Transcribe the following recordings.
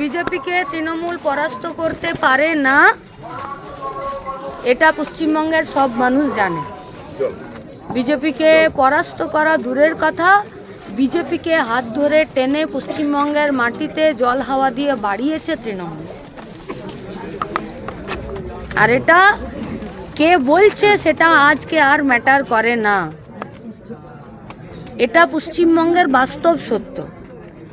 বিজেপিকে তৃণমূল পরাস্ত করতে পারে না এটা পশ্চিমবঙ্গের সব মানুষ জানে। বিজেপিকে পরাস্ত করা দূরের কথা বিজেপিকে হাত ধরে টেনে পশ্চিমবঙ্গের মাটিতে জল হাওয়া দিয়ে বাড়িয়েছে তৃণমূল। আর এটা কে বলছে সেটা আজকে আর ম্যাটার করে না। এটা পশ্চিমবঙ্গের বাস্তব সত্য।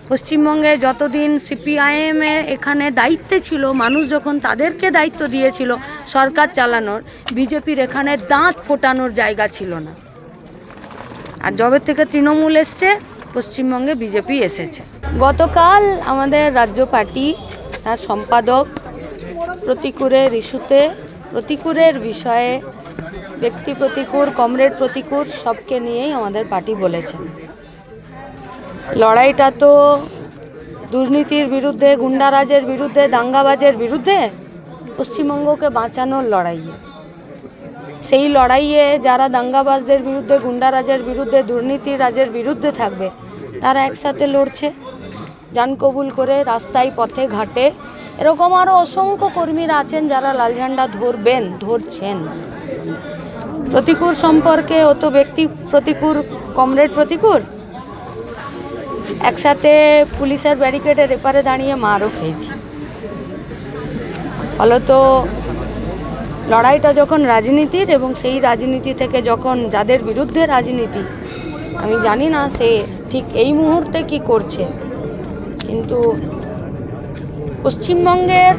পশ্চিমবঙ্গে যতদিন সিপিআইএম এখানে দায়িত্বে ছিল, মানুষ যখন তাদেরকে দায়িত্ব দিয়েছিল সরকার চালানোর, বিজেপির এখানে দাঁত ফোটানোর জায়গা ছিল না। আর যবে থেকে তৃণমূল এসছে, পশ্চিমবঙ্গে বিজেপি এসেছে। গতকাল আমাদের রাজ্য পার্টি, তার সম্পাদক প্রতিকূরের ইস্যুতে, প্রতিকূরের বিষয়ে ব্যক্তি প্রতিকূর, কমরেড প্রতিকূর, সবকে নিয়েই আমাদের পার্টি বলেছেন। লড়াইটা তো দুর্নীতির বিরুদ্ধে, গুন্ডারাজের বিরুদ্ধে, দাঙ্গাবাজের বিরুদ্ধে পশ্চিমবঙ্গকে বাঁচানোর লড়াইয়ে সেই লড়াইয়ে যারা দাঙ্গাবাজদের বিরুদ্ধে, গুন্ডারাজের বিরুদ্ধে দুর্নীতি রাজের বিরুদ্ধে থাকবে, তারা একসাথে লড়ছে, যান কবুল করে রাস্তায় পথে ঘাটে। এরকম আরও অসংখ্য কর্মীরা আছেন যারা লাল ঝান্ডা ধরবেন, ধরছেন। প্রতিকূর সম্পর্কে ও তো ব্যক্তি, প্রতিকূর, কমরেড প্রতিকূর? একসাথে পুলিশের ব্যারিকেডের এপারে দাঁড়িয়ে মারও খেয়েছি। ফলত লড়াইটা যখন রাজনীতির এবং সেই রাজনীতি থেকে যখন যাদের বিরুদ্ধে রাজনীতি, আমি জানি না সে ঠিক এই মুহূর্তে কি করছে। কিন্তু পশ্চিমবঙ্গের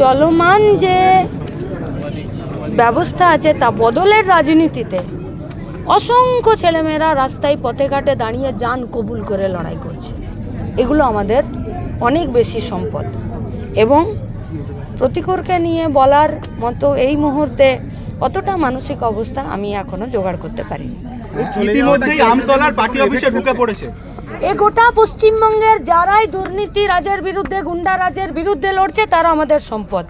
চলমান যে ব্যবস্থা আছে তা বদলের রাজনীতিতে অসংখ্য ছেলেমেয়েরা রাস্তায় পথে ঘাটে দাঁড়িয়ে যান কবুল করে লড়াই করছে। এগুলো আমাদের অনেক বেশি সম্পদ। এবং প্রতিকূরকে নিয়ে বলার মতো এই মুহূর্তে কতটা মানসিক অবস্থা আমি এখনও জোগাড় করতে পারিনি। পড়েছে। এ গোটা পশ্চিমবঙ্গের যারাই দুর্নীতি রাজের বিরুদ্ধে গুন্ডা রাজের বিরুদ্ধে লড়ছে তারা আমাদের সম্পদ।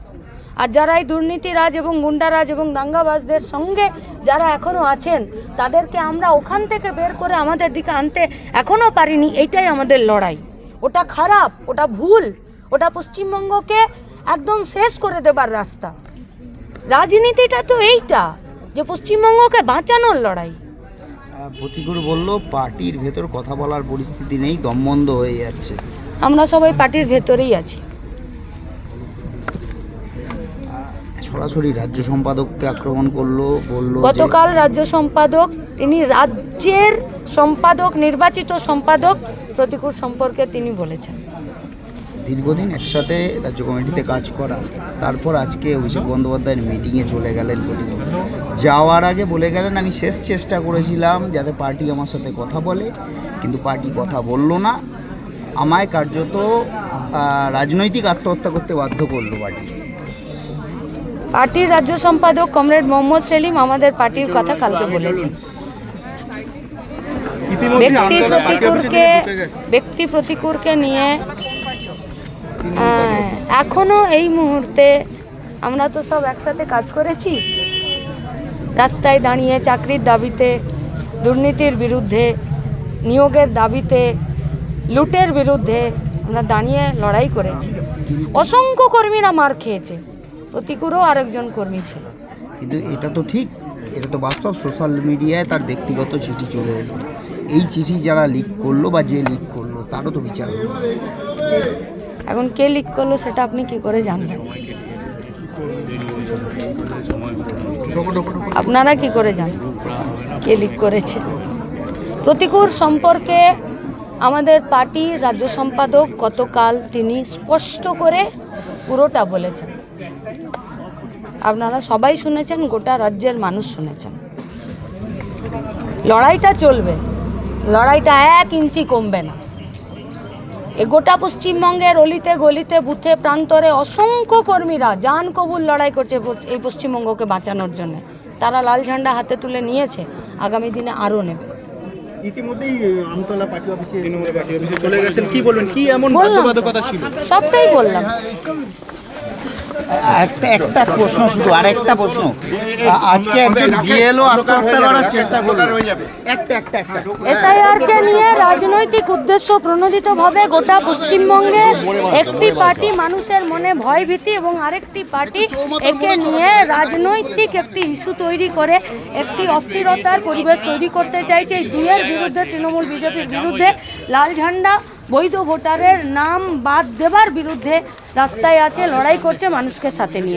আর যারা এই দুর্নীতিরাজ এবং গুন্ডারাজ এবং দাঙ্গাবাজদের সঙ্গে যারা এখনও আছেন তাদেরকে আমরা ওখান থেকে বের করে আমাদের দিকে আনতে এখনও পারিনি এইটাই আমাদের লড়াই। ওটা খারাপ ওটা ভুল ওটা পশ্চিমবঙ্গকে একদম শেষ করে দেবার রাস্তা। রাজনীতিটা তো এইটা যে পশ্চিমবঙ্গকে বাঁচানোর লড়াই। আহ, বলল পার্টির ভেতর কথা বলার পরিস্থিতি নেই দমবন্ধ হয়ে যাচ্ছে। আমরা সবাই পার্টির ভেতরেই আছি। সরাসরি রাজ্য সম্পাদককে আক্রমণ করল বলল গতকাল রাজ্য সম্পাদক তিনি রাজ্যের সম্পাদক নির্বাচিত সম্পাদক প্রতিকূল সম্পর্কে তিনি বলেছেন। দীর্ঘদিন একসাথে রাজ্য কমিটিতে কাজ করা তারপর আজকে অভিষেক বন্দ্যোপাধ্যায়ের মিটিংয়ে চলে গেলেন প্রতিকুর যাওয়ার আগে বলে গেলেন আমি শেষ চেষ্টা করেছিলাম যাতে পার্টি আমার সাথে কথা বলে কিন্তু পার্টি কথা বলল না। আমায় কার্যত রাজনৈতিক আত্মহত্যা করতে বাধ্য করল পার্টি। পার্টির রাজ্য সম্পাদক কমরেড মোহাম্মদ সেলিম আমাদের পার্টির কথা কালকে বলেছেন। ব্যক্তি প্রতিকূরকে ব্যক্তি প্রতিকূরকে নিয়ে এখনও এই মুহূর্তে আমরা তো সব একসাথে কাজ করেছি। রাস্তায় দাঁড়িয়ে চাকরির দাবিতে দুর্নীতির বিরুদ্ধে নিয়োগের দাবিতে লুটের বিরুদ্ধে আমরা দাঁড়িয়ে লড়াই করেছি। অসংখ্য কর্মীরা মার খেয়েছে। প্রতিকূরও আরেকজন কর্মী ছিল। কিন্তু এটা তো ঠিক এটা তো বাস্তব সোশ্যাল মিডিয়ায় তার ব্যক্তিগত চিঠি চলে এলো। এই চিঠি যারা লিক করল বা যে লিক করল তারও তো বিচার হলো এখন কে লিক করল সেটা আপনি কি করে জানবেন আপনারা কি করে জানেন কে লিক করেছে? প্রতিকূল সম্পর্কে আমাদের পার্টির রাজ্য সম্পাদক গতকাল তিনি স্পষ্ট করে পুরোটা বলেছেন। আপনারা সবাই শুনেছেন গোটা রাজ্যের মানুষ শুনেছেন। লড়াইটা চলবে লড়াইটা এক ইঞ্চি কমবে না। এ গোটা পশ্চিমবঙ্গের অলিতে গলিতে বুথে প্রান্তরে অসংখ্য কর্মীরা জান কবুল লড়াই করছে এই পশ্চিমবঙ্গকে বাঁচানোর জন্য। তারা লাল ঝান্ডা হাতে তুলে নিয়েছে আগামী দিনে আরও নেবে। ইতিমধ্যেই আমতলা পার্টি অফিসে তৃণমূল পার্টি অফিসে চলে গেছেন। কি বলবেন? কি এমন বললাম। তো। বাধ্যবাধকতা ছিল? সবটাই বললাম। একটা একটা প্রশ্ন শুধু আর একটা প্রশ্ন আজকে একজন বিএলও আত্মহত্যা করার চেষ্টা করল। একটা একটা একটা। এসআইআরকে নিয়ে রাজনৈতিক উদ্দেশ্য প্রণোদিতভাবে গোটা পশ্চিমবঙ্গে একটি পার্টি মানুষের মনে ভয় ভীতি এবং আরেকটি পার্টি একে নিয়ে রাজনৈতিক একটি ইস্যু তৈরি করে, একটি অস্থিরতার পরিবেশ তৈরি করতে চাইছে। এই দুইয়ের বিরুদ্ধে তৃণমূল, বিজেপির বিরুদ্ধে লাল ঝান্ডা বৈধ ভোটারের নাম বাদ দেবার বিরুদ্ধে রাস্তায় আছে লড়াই করছে মানুষকে সাথে নিয়ে।